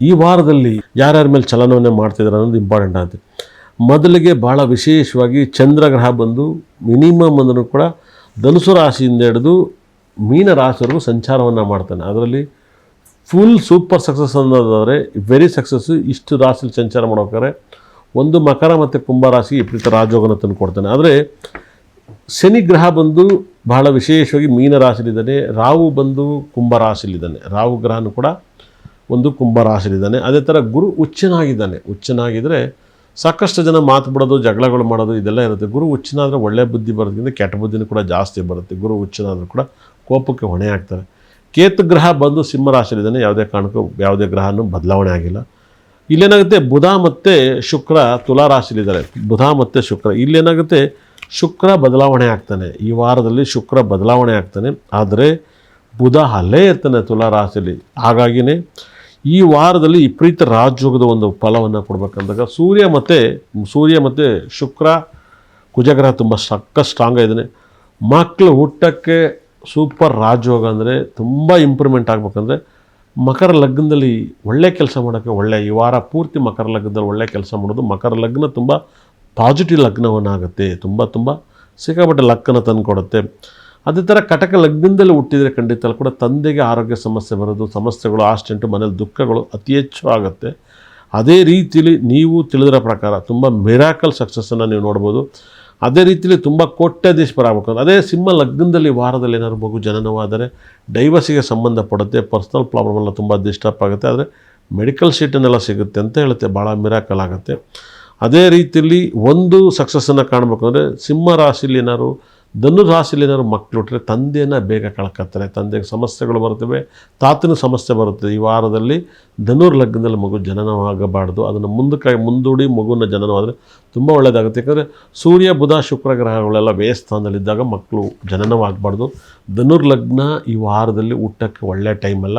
ಈ ವಾರದಲ್ಲಿ ಯಾರ್ಯಾರ ಮೇಲೆ ಚಲನವನ್ನೇ ಮಾಡ್ತಿದ್ದಾರೆ ಅನ್ನೋದು ಇಂಪಾರ್ಟೆಂಟ್ ಆಗುತ್ತೆ ಮೊದಲಿಗೆ ಭಾಳ ವಿಶೇಷವಾಗಿ ಚಂದ್ರಗ್ರಹ ಬಂದು ಮಿನಿಮಮ್ ಅಂದ್ರೂ ಕೂಡ ಧನುಸು ರಾಶಿಯಿಂದ ಹಿಡಿದು ಮೀನ ರಾಶಿವರೆಗೂ ಸಂಚಾರವನ್ನು ಮಾಡ್ತಾನೆ. ಅದರಲ್ಲಿ ಫುಲ್ ಸೂಪರ್ ಸಕ್ಸಸ್ ಅನ್ನೋದಾದರೆ ವೆರಿ ಸಕ್ಸಸ್ಸು ಇಷ್ಟು ರಾಶಿಲಿ ಸಂಚಾರ ಮಾಡೋಕ್ಕಾರೆ ಒಂದು ಮಕರ ಮತ್ತು ಕುಂಭ ರಾಶಿ ವಿಪರೀತ ರಾಜೋಗನ ತಂದು ಕೊಡ್ತಾನೆ. ಆದರೆ ಶನಿ ಗ್ರಹ ಬಂದು ಬಹಳ ವಿಶೇಷವಾಗಿ ಮೀನ ರಾಶಿಲಿದ್ದಾನೆ, ರಾಹು ಬಂದು ಕುಂಭ ರಾಶಿಲಿದ್ದಾನೆ. ರಾಹು ಗ್ರಹನೂ ಕೂಡ ಒಂದು ಕುಂಭ ರಾಶಿಲಿದ್ದಾನೆ ಅದೇ ಥರ ಗುರು ಹುಚ್ಚನಾಗಿದ್ದಾನೆ. ಹುಚ್ಚನಾಗಿದ್ದರೆ ಸಾಕಷ್ಟು ಜನ ಮಾತು ಬಿಡೋದು, ಜಗಳಗಳು ಮಾಡೋದು ಇದೆಲ್ಲ ಇರುತ್ತೆ. ಗುರು ಹುಚ್ಚನಾದರೆ ಒಳ್ಳೆ ಬುದ್ಧಿ ಬರೋದ್ರಿಂದ ಕೆಟ್ಟ ಬುದ್ಧಿನೂ ಕೂಡ ಜಾಸ್ತಿ ಬರುತ್ತೆ. ಗುರು ಹುಚ್ಚನಾದರೂ ಕೂಡ ಕೋಪಕ್ಕೆ ಹೊಣೆ ಆಗ್ತಾರೆ. ಕೇತು ಗ್ರಹ ಬಂದು ಸಿಂಹ ರಾಶಿಯಲ್ಲಿದ್ದಾನೆ. ಯಾವುದೇ ಕಾರಣಕ್ಕೂ ಯಾವುದೇ ಗ್ರಹನೂ ಬದಲಾವಣೆ ಆಗಿಲ್ಲ. ಇಲ್ಲೇನಾಗುತ್ತೆ, ಬುಧ ಮತ್ತು ಶುಕ್ರ ತುಲಾ ರಾಶಿಯಲ್ಲಿದ್ದಾರೆ. ಬುಧ ಮತ್ತು ಶುಕ್ರ. ಇಲ್ಲೇನಾಗುತ್ತೆ, ಶುಕ್ರ ಬದಲಾವಣೆ ಆಗ್ತಾನೆ. ಈ ವಾರದಲ್ಲಿ ಶುಕ್ರ ಬದಲಾವಣೆ ಆಗ್ತಾನೆ. ಆದರೆ ಬುಧ ಅಲ್ಲೇ ಇರ್ತಾನೆ ತುಲಾ ರಾಶಿಯಲ್ಲಿ. ಹಾಗಾಗಿನೇ ಈ ವಾರದಲ್ಲಿ ವಿಪರೀತ ರಾಜಯೋಗದ ಒಂದು ಫಲವನ್ನು ಕೊಡಬೇಕಂದಾಗ ಸೂರ್ಯ ಮತ್ತು ಸೂರ್ಯ ಮತ್ತು ಶುಕ್ರ, ಕುಜಗ್ರಹ ತುಂಬ ಸಕ್ಕ ಸ್ಟ್ರಾಂಗ್ ಇದ್ದಾನೆ ಮಕ್ಕಳು ಹುಟ್ಟಕ್ಕೆ ಸೂಪರ್ ರಾಜಯೋಗ ಅಂದರೆ ತುಂಬ ಇಂಪ್ರೂವ್ಮೆಂಟ್ ಆಗಬೇಕಂದ್ರೆ ಮಕರ ಲಗ್ನದಲ್ಲಿ ಒಳ್ಳೆ ಕೆಲಸ ಮಾಡೋಕ್ಕೆ ಒಳ್ಳೆ, ಈ ವಾರ ಪೂರ್ತಿ ಮಕರ ಲಗ್ನದಲ್ಲಿ ಒಳ್ಳೆ ಕೆಲಸ ಮಾಡೋದು ಮಕರ ಲಗ್ನ ತುಂಬ ಪಾಸಿಟಿವ್ ಲಗ್ನವನ್ನಾಗುತ್ತೆ, ತುಂಬ ತುಂಬ ಸಿಕ್ಕಾಪಟ್ಟೆ ಲಕ್ಕನ್ನು ತಂದು ಕೊಡುತ್ತೆ ಅದೇ ಥರ ಕಟಕ ಲಗ್ನದಲ್ಲಿ ಹುಟ್ಟಿದರೆ ಖಂಡಿತ ಕೂಡ ತಂದೆಗೆ ಆರೋಗ್ಯ ಸಮಸ್ಯೆ ಬರೋದು, ಸಮಸ್ಯೆಗಳು, ಆಸ್ಟೆಂಟು, ಮನೇಲಿ ದುಃಖಗಳು ಅತಿ ಹೆಚ್ಚು ಆಗುತ್ತೆ. ಅದೇ ರೀತಿಲಿ ನೀವು ತಿಳಿದಿರೋ ಪ್ರಕಾರ ತುಂಬ ಮಿರಾಕಲ್ ಸಕ್ಸಸ್ಸನ್ನು ನೀವು ನೋಡ್ಬೋದು. ಅದೇ ರೀತಿಲಿ ತುಂಬ ಕೋಟ್ಯಾಧೀಶ್ವರಾಗಬೇಕು ಅದೇ ಸಿಂಹ ಲಗ್ನದಲ್ಲಿ ವಾರದಲ್ಲಿ ಏನಾದ್ರು ಮಗು ಜನನವಾದರೆ ಡೈವರ್ಸಿಗೆ ಸಂಬಂಧಪಡುತ್ತೆ ಪರ್ಸ್ನಲ್ ಪ್ರಾಬ್ಲಮ್ ಎಲ್ಲ ತುಂಬ ಡಿಸ್ಟರ್ಬ್ ಆಗುತ್ತೆ. ಆದರೆ ಮೆಡಿಕಲ್ ಶೀಟನ್ನೆಲ್ಲ ಸಿಗುತ್ತೆ ಅಂತ ಹೇಳುತ್ತೆ, ಭಾಳ ಮಿರಾಕಲ್ ಆಗುತ್ತೆ. ಅದೇ ರೀತಿಯಲ್ಲಿ ಒಂದು ಸಕ್ಸಸ್ಸನ್ನು ಕಾಣಬೇಕು ಅಂದರೆ ಸಿಂಹ ರಾಶಿಲಿ ಏನಾದ್ರು ಧನು ರಾಶಿಲಿ ಏನಾದ್ರು ಮಕ್ಕಳು ಹುಟ್ಟರೆ ತಂದೆಯನ್ನು ಬೇಗ ಕಳ್ಕೊತಾರೆ. ತಂದೆಗೆ ಸಮಸ್ಯೆಗಳು ಬರುತ್ತವೆ, ತಾತನ ಸಮಸ್ಯೆ ಬರುತ್ತೆ ಈ ವಾರದಲ್ಲಿ ಧನುರ್ ಲಗ್ನದಲ್ಲಿ ಮಗು ಜನನವಾಗಬಾರ್ದು. ಅದನ್ನು ಮುಂದಕ್ಕೆ ಮುಂದೂಡಿ ಮಗುವಿನ ಜನನವಾದರೆ ತುಂಬ ಒಳ್ಳೆಯದಾಗುತ್ತೆ ಯಾಕಂದರೆ ಸೂರ್ಯ, ಬುಧ, ಶುಕ್ರ ಗ್ರಹಗಳೆಲ್ಲ ವ್ಯಯಸ್ಥಾನದಲ್ಲಿದ್ದಾಗ ಮಕ್ಕಳು ಜನನವಾಗಬಾರ್ದು. ಧನುರ್ ಲಗ್ನ ಈ ವಾರದಲ್ಲಿ ಊಟಕ್ಕೆ ಒಳ್ಳೆಯ ಟೈಮಲ್ಲ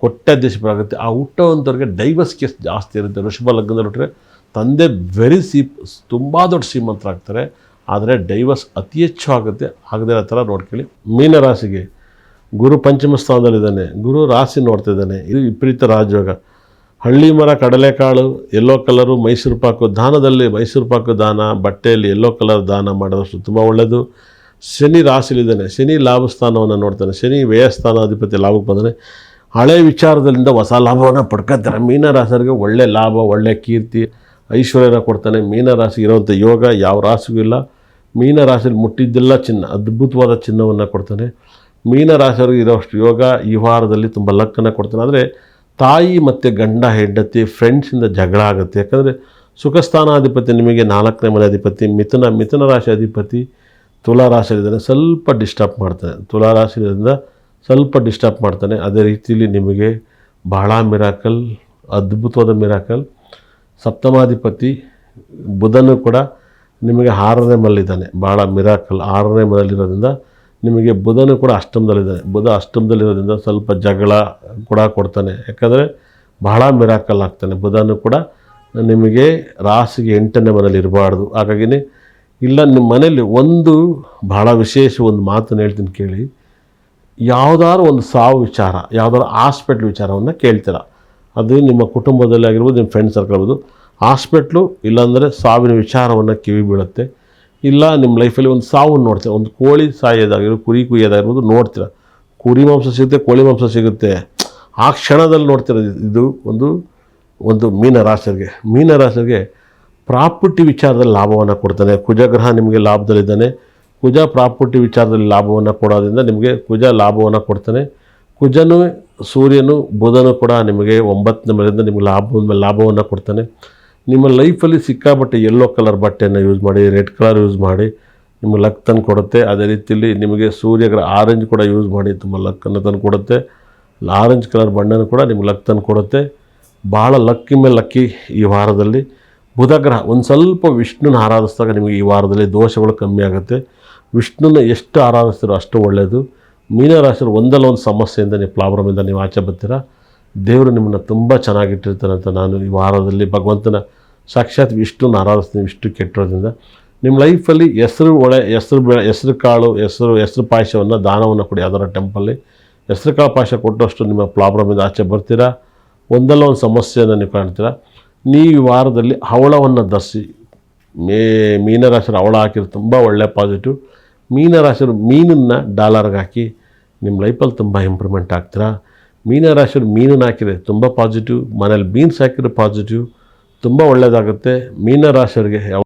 ಕೊಟ್ಟಾಧೀಶ್ವರಾಗುತ್ತೆ ಆ ಹುಟ್ಟೋವಂಥವ್ರಿಗೆ ಡೈವರ್ಸ್ ಕೇಸ್ ಜಾಸ್ತಿ ಇರುತ್ತೆ. ಋಷಭ ಲಗ್ನದಲ್ಲಿ ಹುಟ್ಟರೆ ತಂದೆ ವೆರಿ ಸಿ ತುಂಬ ದೊಡ್ಡ ಶ್ರೀಮಂತರಾಗ್ತಾರೆ ಆದರೆ ಡೈವರ್ಸ್ ಅತಿ ಹೆಚ್ಚು ಆಗುತ್ತೆ. ಆಗದೇ ಆ ಥರ ನೋಡ್ಕೊಳ್ಳಿ. ಮೀನರಾಶಿಗೆ ಗುರು ಪಂಚಮ ಸ್ಥಾನದಲ್ಲಿದ್ದಾನೆ. ಗುರು ರಾಶಿ ನೋಡ್ತಾ ಇದ್ದಾನೆ. ಇದು ವಿಪರೀತ ರಾಜಯೋಗ. ಹಳ್ಳಿ ಮರ, ಕಡಲೆಕಾಳು ಎಲ್ಲೋ ಕಲರು ಮೈಸೂರು ಪಾಕು ದಾನದಲ್ಲಿ ಮೈಸೂರು ಪಾಕು ದಾನ, ಬಟ್ಟೆಯಲ್ಲಿ ಎಲ್ಲೋ ಕಲರ್ ದಾನ ಮಾಡೋದಷ್ಟು ತುಂಬ ಒಳ್ಳೆಯದು ಶನಿ ರಾಶಿಲಿದ್ದಾನೆ ಶನಿ ಲಾಭ ಸ್ಥಾನವನ್ನು ನೋಡ್ತಾನೆ. ಶನಿ ವ್ಯಯಸ್ಥಾನಾಧಿಪತಿ ಲಾಭಕ್ಕೆ ಬಂದಾನೆ. ಹಳೆ ವಿಚಾರದಿಂದ ಹೊಸ ಲಾಭವನ್ನು ಪಡ್ಕೊತಾರೆ. ಮೀನರಾಶರಿಗೆ ಒಳ್ಳೆ ಲಾಭ, ಒಳ್ಳೆ ಕೀರ್ತಿ, ಐಶ್ವರ್ಯನ ಕೊಡ್ತಾನೆ. ಮೀನರಾಶಿ ಇರೋವಂಥ ಯೋಗ ಯಾವ ರಾಶಿಗೂ ಇಲ್ಲ. ಮೀನರಾಶಿಯಲ್ಲಿ ಮುಟ್ಟಿದ್ದೆಲ್ಲ ಚಿನ್ನ, ಅದ್ಭುತವಾದ ಚಿನ್ನವನ್ನು ಕೊಡ್ತಾನೆ. ಮೀನರಾಶಿಯವ್ರಿಗೆ ಇರೋಷ್ಟು ಯೋಗ ಈ ವಾರದಲ್ಲಿ ತುಂಬ ಲಕ್ಕನ್ನು ಕೊಡ್ತಾನೆ. ಆದರೆ ತಾಯಿ ಮತ್ತು ಗಂಡ, ಹೆಂಡತಿ ಫ್ರೆಂಡ್ಸಿಂದ ಜಗಳ ಆಗುತ್ತೆ. ಯಾಕಂದರೆ ಸುಖಸ್ಥಾನಾಧಿಪತಿ ನಿಮಗೆ ನಾಲ್ಕನೇ ಮನೆ ಅಧಿಪತಿ, ಮಿಥುನ ಮಿಥುನ ರಾಶಿ ಅಧಿಪತಿ, ತುಲಾ ರಾಶಿಯಲ್ಲಿದ್ದಾನೆ. ಸ್ವಲ್ಪ ಡಿಸ್ಟರ್ಬ್ ಮಾಡ್ತಾನೆ. ತುಲಾ ರಾಶಿಯಿಂದ ಸ್ವಲ್ಪ ಡಿಸ್ಟರ್ಬ್ ಮಾಡ್ತಾನೆ. ಅದೇ ರೀತಿಯಲ್ಲಿ ನಿಮಗೆ ಬಹಳ ಮಿರಾಕಲ್ ಅದ್ಭುತವಾದ ಮಿರಾಕಲ್ ಸಪ್ತಮಾಧಿಪತಿ ಬುಧನು ಕೂಡ ನಿಮಗೆ ಆರನೇ ಮಲ್ಲಿದ್ದಾನೆ ಭಾಳ ಮಿರಾಕಲ್ ಆರನೇ ಮನೆಯಲ್ಲಿರೋದ್ರಿಂದ ನಿಮಗೆ ಬುಧನು ಕೂಡ ಅಷ್ಟಮದಲ್ಲಿದ್ದಾನೆ. ಬುಧ ಅಷ್ಟಮದಲ್ಲಿರೋದ್ರಿಂದ ಸ್ವಲ್ಪ ಜಗಳ ಕೂಡ ಕೊಡ್ತಾನೆ. ಯಾಕಂದರೆ ಬಹಳ ಮಿರಾಕಲ್ ಆಗ್ತಾನೆ. ಬುಧನು ಕೂಡ ನಿಮಗೆ ರಾಸಿಗೆ ಎಂಟನೇ ಮನೇಲಿ ಇರಬಾರ್ದು. ಹಾಗಾಗಿನೇ ಇಲ್ಲ ನಿಮ್ಮ ಮನೇಲಿ ಒಂದು ಬಹಳ ವಿಶೇಷ ಒಂದು ಮಾತನ್ನು ಹೇಳ್ತೀನಿ ಕೇಳಿ. ಯಾವುದಾದ್ರು ಒಂದು ಸಾವು ವಿಚಾರ, ಯಾವುದಾದ್ರು ಹಾಸ್ಪಿಟ್ಲ್ ವಿಚಾರವನ್ನು ಕೇಳ್ತೀರ? ಅದು ನಿಮ್ಮ ಕುಟುಂಬದಲ್ಲಿ ಆಗಿರ್ಬೋದು, ನಿಮ್ಮ ಫ್ರೆಂಡ್ ಸರ್ಕಲ್ ಆಗ್ಬೋದು ಹಾಸ್ಪಿಟ್ಲು ಇಲ್ಲಾಂದರೆ ಸಾವಿನ ವಿಚಾರವನ್ನು ಕಿವಿ ಬೀಳುತ್ತೆ. ಇಲ್ಲ ನಿಮ್ಮ ಲೈಫಲ್ಲಿ ಒಂದು ಸಾವು ನೋಡ್ತೀರ? ಒಂದು ಕೋಳಿ ಸಾಯೋದಾಗಿರ್ಬೋದು ಕುರಿ ಕುಯ್ಯೋದಾಗಿರ್ಬೋದು ನೋಡ್ತೀರ? ಕುರಿ ಮಾಂಸ ಸಿಗುತ್ತೆ, ಕೋಳಿ ಮಾಂಸ ಸಿಗುತ್ತೆ. ಆ ಕ್ಷಣದಲ್ಲಿ ನೋಡ್ತಿರೋದು ಇದು ಒಂದು ಒಂದು ಮೀನರಾಶರಿಗೆ ಮೀನರಾಶರಿಗೆ ಪ್ರಾಪರ್ಟಿ ವಿಚಾರದಲ್ಲಿ ಲಾಭವನ್ನು ಕೊಡ್ತಾನೆ. ಕುಜಗ್ರಹ ನಿಮಗೆ ಲಾಭದಲ್ಲಿದ್ದಾನೆ. ಕುಜ ಪ್ರಾಪರ್ಟಿ ವಿಚಾರದಲ್ಲಿ ಲಾಭವನ್ನು ಕೊಡೋದ್ರಿಂದ ನಿಮಗೆ ಕುಜ ಲಾಭವನ್ನು ಕೊಡ್ತಾನೆ. ಕುಜನು ಸೂರ್ಯನು ಬುಧನು ಕೂಡ ನಿಮಗೆ ಒಂಬತ್ತನೇ ಮನೆಯಿಂದ ನಿಮಗೆ ಲಾಭ ಲಾಭವನ್ನು ಕೊಡ್ತಾನೆ. ನಿಮ್ಮ ಲೈಫಲ್ಲಿ ಸಿಕ್ಕಾಪಟ್ಟೆ ಯೆಲ್ಲೋ ಕಲರ್ ಬಟ್ಟೆಯನ್ನು ಯೂಸ್ ಮಾಡಿ ರೆಡ್ ಕಲರ್ ಯೂಸ್ ಮಾಡಿ ನಿಮ್ಮ ಲಕ್ ತಂದು ಕೊಡುತ್ತೆ. ಅದೇ ರೀತಿಯಲ್ಲಿ ನಿಮಗೆ ಸೂರ್ಯಗ್ರಹ ಆರೆಂಜ್ ಕೂಡ ಯೂಸ್ ಮಾಡಿ, ತುಂಬ ಲಕ್ಕನ್ನು ತಂದು ಕೊಡುತ್ತೆ. ಆರೆಂಜ್ ಕಲರ್ ಬಣ್ಣನೂ ಕೂಡ ನಿಮ್ಗೆ ಲಕ್ ತಂದು ಕೊಡುತ್ತೆ. ಭಾಳ ಲಕ್ಕಿ ಮೇಲೆ ಲಕ್ಕಿ ಈ ವಾರದಲ್ಲಿ. ಬುಧಗ್ರಹ ಒಂದು ಸ್ವಲ್ಪ ವಿಷ್ಣುನ ಆರಾಧಿಸಿದಾಗ ನಿಮಗೆ ಈ ವಾರದಲ್ಲಿ ದೋಷಗಳು ಕಮ್ಮಿ ಆಗುತ್ತೆ. ವಿಷ್ಣುನ ಎಷ್ಟು ಆರಾಧಿಸ್ತೀರೋ ಅಷ್ಟು ಒಳ್ಳೆಯದು ಮೀನರಾಶಿರು ಒಂದಲ್ಲ ಒಂದು ಸಮಸ್ಯೆಯಿಂದ ನೀವು ಪ್ರಾಬ್ಲಮಿಂದ ನೀವು ಆಚೆ ಬರ್ತೀರಾ. ದೇವರು ನಿಮ್ಮನ್ನು ತುಂಬ ಚೆನ್ನಾಗಿಟ್ಟಿರ್ತಾರೆ ಅಂತ ನಾನು ಈ ವಾರದಲ್ಲಿ ಭಗವಂತನ ಸಾಕ್ಷಾತ್ ವಿಷ್ಣುನ ಆರಾಧಿಸ್ತೀನಿ ವಿಷ್ಣು ಕೆಟ್ಟಿರೋದ್ರಿಂದ ನಿಮ್ಮ ಲೈಫಲ್ಲಿ ಹೆಸರು ಒಳೆ, ಹೆಸರು ಬೆಳೆ, ಹೆಸರು ಕಾಳು, ಹೆಸರು ಹೆಸರು ಪಾಯಸವನ್ನು, ದಾನವನ್ನು ಕೊಡಿ ಯಾವ್ದಾರ ಟೆಂಪಲ್ಲಿ. ಹೆಸರು ಕಾಳು ಪಾಯಸ ಕೊಟ್ಟಷ್ಟು ನಿಮ್ಮ ಪ್ರಾಬ್ಲಮಿಂದ ಆಚೆ ಬರ್ತೀರಾ. ಒಂದಲ್ಲ ಒಂದು ಸಮಸ್ಯೆಯನ್ನು ನೀವು ಕಾಣ್ತೀರಾ. ನೀವು ಈ ವಾರದಲ್ಲಿ ಹವಳವನ್ನು ಧರಿಸಿ, ಮೇ ಮೀನರಾಶಿಯರು ಅವಳ ಹಾಕಿದ್ರೆ ತುಂಬ ಒಳ್ಳೆಯ ಪಾಸಿಟಿವ್ ಮೀನರಾಶಿಯರು ಮೀನನ್ನು ಡಾಲರ್ಗೆ ಹಾಕಿ ನಿಮ್ಮ ಲೈಫಲ್ಲಿ ತುಂಬ ಇಂಪ್ರೂವ್ಮೆಂಟ್ ಆಗ್ತೀರಾ? ಮೀನರಾಶಿಯರು ಮೀನನ್ನು ಹಾಕಿದರೆ ತುಂಬ ಪಾಸಿಟಿವ್ ಮನೇಲಿ ಬೀನ್ಸ್ ಹಾಕಿದ್ರೆ ಪಾಸಿಟಿವ್ ತುಂಬ ಒಳ್ಳೆಯದಾಗುತ್ತೆ ಮೀನರಾಶಿಯರಿಗೆ ಯಾವ